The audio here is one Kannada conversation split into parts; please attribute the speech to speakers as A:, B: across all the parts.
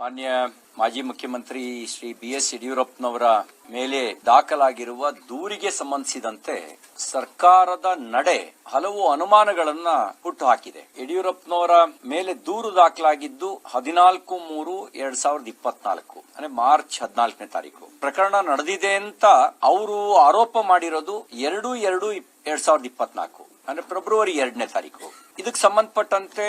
A: ಮಾನ್ಯ ಮಾಜಿ ಮುಖ್ಯಮಂತ್ರಿ ಶ್ರೀ ಬಿ ಎಸ್ ಯಡಿಯೂರಪ್ಪನವರ ಮೇಲೆ ದಾಖಲಾಗಿರುವ ದೂರಿಗೆ ಸಂಬಂಧಿಸಿದಂತೆ ಸರ್ಕಾರದ ನಡೆ ಹಲವು ಅನುಮಾನಗಳನ್ನ ಹುಟ್ಟುಹಾಕಿದೆ. ಯಡಿಯೂರಪ್ಪನವರ ಮೇಲೆ ದೂರು ದಾಖಲಾಗಿದ್ದು ಹದಿನಾಲ್ಕು ಮೂರು ಎರಡ್ ಸಾವಿರದ ಇಪ್ಪತ್ನಾಲ್ಕು, ಅಂದ್ರೆ ಮಾರ್ಚ್ ಹದಿನಾಲ್ಕನೇ ತಾರೀಕು. ಪ್ರಕರಣ ನಡೆದಿದೆ ಅಂತ ಅವರು ಆರೋಪ ಮಾಡಿರೋದು ಎರಡು ಎರಡು ಎರಡ್ ಸಾವಿರದ ಇಪ್ಪತ್ನಾಲ್ಕು, ಅಂದ್ರೆ ಫೆಬ್ರವರಿ ಎರಡನೇ ತಾರೀಕು. ಇದಕ್ಕೆ ಸಂಬಂಧಪಟ್ಟಂತೆ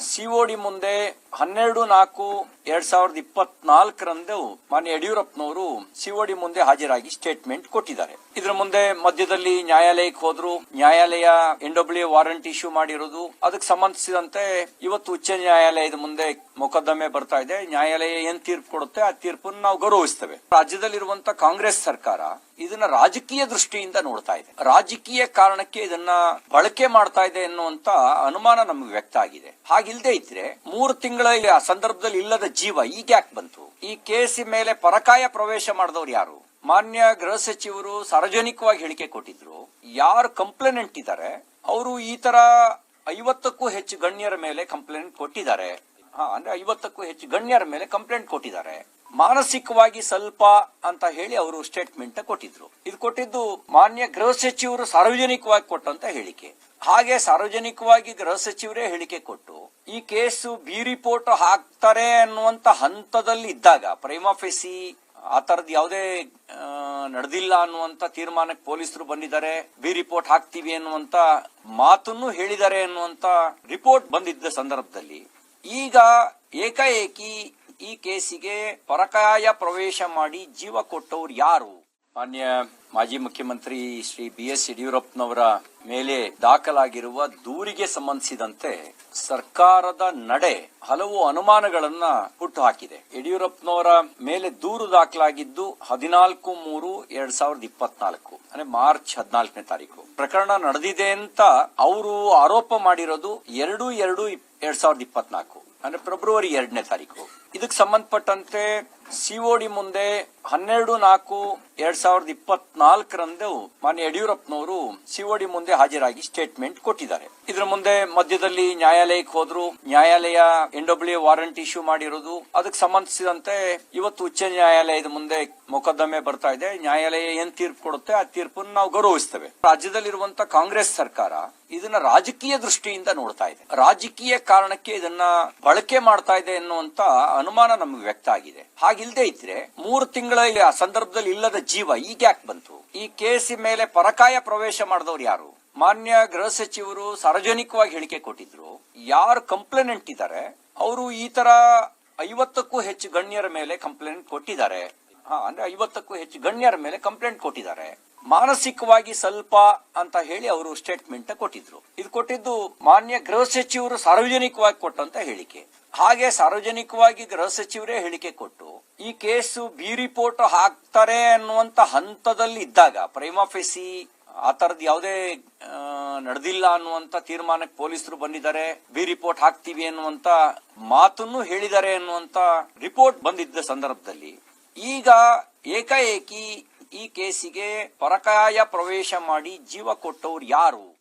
A: ಸಿಒಡಿ ಮುಂದೆ ಹನ್ನೆರಡು ನಾಲ್ಕು ಎರಡ್ ಸಾವಿರದ ಇಪ್ಪತ್ನಾಲ್ಕರಂದು ಮಾನ್ಯ ಯಡಿಯೂರಪ್ಪನವರು ಸಿಒಡಿ ಮುಂದೆ ಹಾಜರಾಗಿ ಸ್ಟೇಟ್ಮೆಂಟ್ ಕೊಟ್ಟಿದ್ದಾರೆ. ಇದರ ಮುಂದೆ ಮಧ್ಯದಲ್ಲಿ ನ್ಯಾಯಾಲಯಕ್ಕೆ ಹೋದ್ರು. ನ್ಯಾಯಾಲಯ ಎನ್ ಡಬ್ಲ್ಯೂ ವಾರಂಟ್ ಇಶ್ಯೂ ಮಾಡಿರೋದು. ಅದಕ್ಕೆ ಸಂಬಂಧಿಸಿದಂತೆ ಇವತ್ತು ಉಚ್ಚ ನ್ಯಾಯಾಲಯದ ಮುಂದೆ ಮೊಕದ್ದಮೆ ಬರ್ತಾ ಇದೆ. ನ್ಯಾಯಾಲಯ ಏನ್ ತೀರ್ಪು ಕೊಡುತ್ತೆ, ಆ ತೀರ್ಪನ್ನು ನಾವು ಗೌರವಿಸ್ತೇವೆ. ರಾಜ್ಯದಲ್ಲಿರುವಂತಹ ಕಾಂಗ್ರೆಸ್ ಸರ್ಕಾರ ಇದನ್ನ ರಾಜಕೀಯ ದೃಷ್ಟಿಯಿಂದ ನೋಡ್ತಾ ಇದೆ. ರಾಜಕೀಯ ಕಾರಣಕ್ಕೆ ಇದನ್ನ ಬಳಕೆ ಮಾಡ್ತಾ ಇದೆ ಎನ್ನುವಂತ ಅನುಮಾನ ನಮಗೆ ವ್ಯಕ್ತ ಆಗಿದೆ. ಹಾಗಿಲ್ದೇ ಇದ್ರೆ ಮೂರು ತಿಂಗಳ ಆ ಸಂದರ್ಭದಲ್ಲಿ ಇಲ್ಲದ ಜೀವ ಈಗ ಯಾಕೆ ಬಂತು? ಈ ಕೇಸಿ ಮೇಲೆ ಪರಕಾಯ ಪ್ರವೇಶ ಮಾಡಿದವರು ಯಾರು? ಮಾನ್ಯ ಗೃಹ ಸಚಿವರು ಸಾರ್ವಜನಿಕವಾಗಿ ಹೇಳಿಕೆ ಕೊಟ್ಟಿದ್ರು. ಯಾರು ಕಂಪ್ಲೇನೆಂಟ್ ಇದ್ದಾರೆ ಅವರು ಈ ತರ ಐವತ್ತಕ್ಕೂ ಹೆಚ್ಚು ಗಣ್ಯರ ಮೇಲೆ ಕಂಪ್ಲೇಂಟ್ ಕೊಟ್ಟಿದ್ದಾರೆ. ಹಾ, ಅಂದ್ರೆ ಐವತ್ತಕ್ಕೂ ಹೆಚ್ಚು ಗಣ್ಯರ ಮೇಲೆ ಕಂಪ್ಲೇಂಟ್ ಕೊಟ್ಟಿದ್ದಾರೆ. ಮಾನಸಿಕವಾಗಿ ಸ್ವಲ್ಪ ಅಂತ ಹೇಳಿ ಅವರು ಸ್ಟೇಟ್ಮೆಂಟ್ ಕೊಟ್ಟಿದ್ರು. ಇದು ಕೊಟ್ಟಿದ್ದು ಮಾನ್ಯ ಗೃಹ ಸಚಿವರು ಸಾರ್ವಜನಿಕವಾಗಿ ಕೊಟ್ಟಂತ ಹೇಳಿಕೆ. ಹಾಗೆ ಸಾರ್ವಜನಿಕವಾಗಿ ಗೃಹ ಸಚಿವರೇ ಹೇಳಿಕೆ ಕೊಟ್ಟು, ಈ ಕೇಸು ಬಿ ರಿಪೋರ್ಟ್ ಹಾಕ್ತಾರೆ ಅನ್ನುವಂತ ಹಂತದಲ್ಲಿ ಇದ್ದಾಗ ಪ್ರೈಮಾಫೆಸಿ ಆ ತರದ್ ಯಾವುದೇ ನಡೆದಿಲ್ಲ ಅನ್ನುವಂತ ತೀರ್ಮಾನಕ್ಕೆ ಪೊಲೀಸರು ಬಂದಿದ್ದಾರೆ, ಬಿ ರಿಪೋರ್ಟ್ ಹಾಕ್ತೀವಿ ಅನ್ನುವಂತ ಮಾತನ್ನು ಹೇಳಿದ್ದಾರೆ ಅನ್ನುವಂತ ರಿಪೋರ್ಟ್ ಬಂದಿದ್ದ ಸಂದರ್ಭದಲ್ಲಿ, ಈಗ ಏಕಾಏಕಿ ಈ ಕೇಸಿಗೆ ಪರಕಾಯ ಪ್ರವೇಶ ಮಾಡಿ ಜೀವ ಕೊಟ್ಟವ್ರು ಯಾರು? ಮಾನ್ಯ ಮಾಜಿ ಮುಖ್ಯಮಂತ್ರಿ ಶ್ರೀ ಬಿ ಎಸ್ ಯಡಿಯೂರಪ್ಪನವರ ಮೇಲೆ ದಾಖಲಾಗಿರುವ ದೂರಿಗೆ ಸಂಬಂಧಿಸಿದಂತೆ ಸರ್ಕಾರದ ನಡೆ ಹಲವು ಅನುಮಾನಗಳನ್ನ ಹುಟ್ಟುಹಾಕಿದೆ. ಯಡಿಯೂರಪ್ಪನವರ ಮೇಲೆ ದೂರು ದಾಖಲಾಗಿದ್ದು ಹದಿನಾಲ್ಕು ಮೂರು ಎರಡ್ ಸಾವಿರದ ಇಪ್ಪತ್ನಾಲ್ಕು, ಅಂದ್ರೆ ಮಾರ್ಚ್ ಹದಿನಾಲ್ಕನೇ ತಾರೀಕು. ಪ್ರಕರಣ ನಡೆದಿದೆ ಅಂತ ಅವರು ಆರೋಪ ಮಾಡಿರೋದು ಎರಡು ಎರಡು ಎರಡ್ ಸಾವಿರದ ಇಪ್ಪತ್ನಾಲ್ಕು, ಅಂದ್ರೆ ಫೆಬ್ರವರಿ ಎರಡನೇ ತಾರೀಕು. ಇದಕ್ಕೆ ಸಂಬಂಧಪಟ್ಟಂತೆ ಸಿಒಡಿ ಮುಂದೆ ಹನ್ನೆರಡು ನಾಲ್ಕು ಎರಡ್ ಸಾವಿರದ ಇಪ್ಪತ್ನಾಲ್ಕರಂದು ಮಾನ್ಯ ಯಡಿಯೂರಪ್ಪನವರು ಸಿಒಡಿ ಮುಂದೆ ಹಾಜರಾಗಿ ಸ್ಟೇಟ್ಮೆಂಟ್ ಕೊಟ್ಟಿದ್ದಾರೆ. ಇದರ ಮುಂದೆ ಮಧ್ಯದಲ್ಲಿ ನ್ಯಾಯಾಲಯಕ್ಕೆ ಹೋದ್ರು. ನ್ಯಾಯಾಲಯ ಎನ್ ಡಬ್ಲ್ಯೂ ವಾರಂಟ್ ಇಶ್ಯೂ ಮಾಡಿರೋದು. ಅದಕ್ಕೆ ಸಂಬಂಧಿಸಿದಂತೆ ಇವತ್ತು ಉಚ್ಚ ನ್ಯಾಯಾಲಯದ ಮುಂದೆ ಮೊಕದ್ದಮೆ ಬರ್ತಾ ಇದೆ. ನ್ಯಾಯಾಲಯ ಏನ್ ತೀರ್ಪು ಕೊಡುತ್ತೆ, ಆ ತೀರ್ಪನ್ನು ನಾವು ಗೌರವಿಸ್ತೇವೆ. ರಾಜ್ಯದಲ್ಲಿರುವಂತಹ ಕಾಂಗ್ರೆಸ್ ಸರ್ಕಾರ ಇದನ್ನ ರಾಜಕೀಯ ದೃಷ್ಟಿಯಿಂದ ನೋಡ್ತಾ ಇದೆ. ರಾಜಕೀಯ ಕಾರಣಕ್ಕೆ ಇದನ್ನ ಬಳಕೆ ಮಾಡ್ತಾ ಇದೆ ಎನ್ನುವಂತ ಅನುಮಾನ ನಮಗೆ ವ್ಯಕ್ತ ಆಗಿದೆ. ಹಾಗಿಲ್ದೇ ಇದ್ರೆ ಮೂರು ತಿಂಗಳ ಆ ಸಂದರ್ಭದಲ್ಲಿ ಇಲ್ಲದ ಜೀವ ಈಗ ಯಾಕೆ ಬಂತು? ಈ ಕೇಸಿ ಮೇಲೆ ಪರಕಾಯ ಪ್ರವೇಶ ಮಾಡಿದವರು ಯಾರು? ಮಾನ್ಯ ಗೃಹ ಸಚಿವರು ಸಾರ್ವಜನಿಕವಾಗಿ ಹೇಳಿಕೆ ಕೊಟ್ಟಿದ್ರು. ಯಾರು ಕಂಪ್ಲೇನೆಂಟ್ ಇದ್ದಾರೆ ಅವರು ಈ ತರ ಐವತ್ತಕ್ಕೂ ಹೆಚ್ಚು ಗಣ್ಯರ ಮೇಲೆ ಕಂಪ್ಲೇಂಟ್ ಕೊಟ್ಟಿದ್ದಾರೆ. ಹಾ, ಅಂದ್ರೆ ಐವತ್ತಕ್ಕೂ ಹೆಚ್ಚು ಗಣ್ಯರ ಮೇಲೆ ಕಂಪ್ಲೇಂಟ್ ಕೊಟ್ಟಿದ್ದಾರೆ. ಮಾನಸಿಕವಾಗಿ ಸ್ವಲ್ಪ ಅಂತ ಹೇಳಿ ಅವರು ಸ್ಟೇಟ್ಮೆಂಟ್ ಕೊಟ್ಟಿದ್ರು. ಇದು ಕೊಟ್ಟಿದ್ದು ಮಾನ್ಯ ಗೃಹ ಸಚಿವರು ಸಾರ್ವಜನಿಕವಾಗಿ ಕೊಟ್ಟಂತ ಹೇಳಿಕೆ. ಹಾಗೆ ಸಾರ್ವಜನಿಕವಾಗಿ ಗೃಹ ಸಚಿವರೇ ಹೇಳಿಕೆ ಕೊಟ್ಟು, ಈ ಕೇಸು ಬಿ ರಿಪೋರ್ಟ್ ಹಾಕ್ತಾರೆ ಅನ್ನುವಂತ ಹಂತದಲ್ಲಿ ಇದ್ದಾಗ ಪ್ರೈಮಾಫೆಸಿ ಆ ತರದ್ ಯಾವುದೇ ನಡೆದಿಲ್ಲ ಅನ್ನುವಂತ ತೀರ್ಮಾನಕ್ಕೆ ಪೊಲೀಸರು ಬಂದಿದ್ದಾರೆ, ಬಿ ರಿಪೋರ್ಟ್ ಹಾಕ್ತೀವಿ ಅನ್ನುವಂತ ಮಾತನ್ನು ಹೇಳಿದ್ದಾರೆ ಅನ್ನುವಂತ ರಿಪೋರ್ಟ್ ಬಂದಿದ್ದ ಸಂದರ್ಭದಲ್ಲಿ, ಈಗ ಏಕಾಏಕಿ ಈ ಕೇಸಿಗೆ ಪರಕಾಯ ಪ್ರವೇಶ ಮಾಡಿ ಜೀವ ಕೊಟ್ಟವ್ರು ಯಾರು?